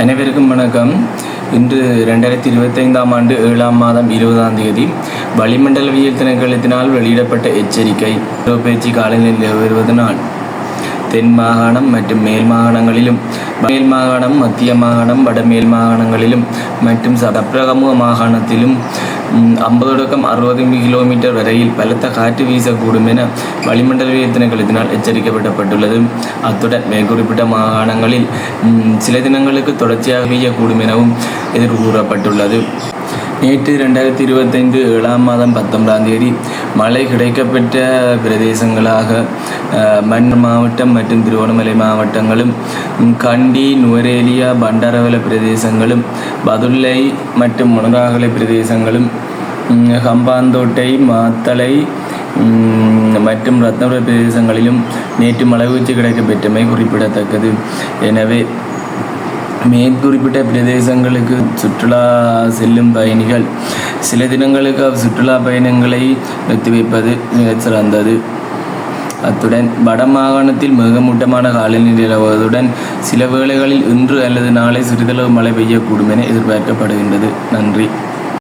அனைவருக்கும் வணக்கம். இன்று ரெண்டாயிரத்தி இருபத்தைந்தாம் ஆண்டு ஏழாம் மாதம் இருபதாம் தேதி வளிமண்டலவியல் திணைக்களத்தினால் வெளியிடப்பட்ட எச்சரிக்கை. பயிற்சி காலநிலை வருவதனால் தென் மாகாணம் மற்றும் மேல் மாகாணங்களிலும் மேல் மாகாணம் மத்திய மாகாணம் வடமேல் மாகாணங்களிலும் மற்றும் சப்ரகமுக மாகாணத்திலும் ஐம்பது தொடக்கம் அறுபது கிலோமீட்டர் வரையில் பலத்த காற்று வீசக்கூடும் என வளிமண்டலவியல் திணைக்களத்தினால் எச்சரிக்கப்படப்பட்டுள்ளது அத்துடன் மேற்குறிப்பிட்ட மாகாணங்களில் ம், சில தினங்களுக்கு தொடர்ச்சியாக பெய்யக்கூடும் எனவும் எதிர்கூறப்பட்டுள்ளது நேற்று ரெண்டாயிரத்தி இருபத்தைந்து ஏழாம் மாதம் பத்தொன்பதாம் தேதி மழை கிடைக்கப்பெற்ற பிரதேசங்களாக அஹ், மாவட்டம் மற்றும் திருவண்ணாமலை மாவட்டங்களும் கண்டி நுவரேலியா பண்டாரவல பிரதேசங்களும் பதுல்லை மற்றும் முனதாகலை பிரதேசங்களும் ஹம்பாந்தோட்டை மாத்தளை மற்றும் ரத்னபுர பிரதேசங்களிலும் நேற்று மழை வீழ்ச்சி கிடைக்கப்பெற்றமை குறிப்பிடத்தக்கது. எனவே மேற்குறிப்பிட்ட பிரதேசங்களுக்கு சுற்றுலா செல்லும் பயணிகள். சில தினங்களுக்கு சுற்றுலா பயணங்களை நிறுத்தி வைப்பது சிறந்தது. அத்துடன் வட மாகாணத்தில் மிகமூட்டமான காலநிலை நிலவுவதுடன் சில வேளைகளில் இன்று அல்லது நாளை சிறிதளவு மழை பெய்யக்கூடும் என எதிர்பார்க்கப்படுகின்றது. நன்றி.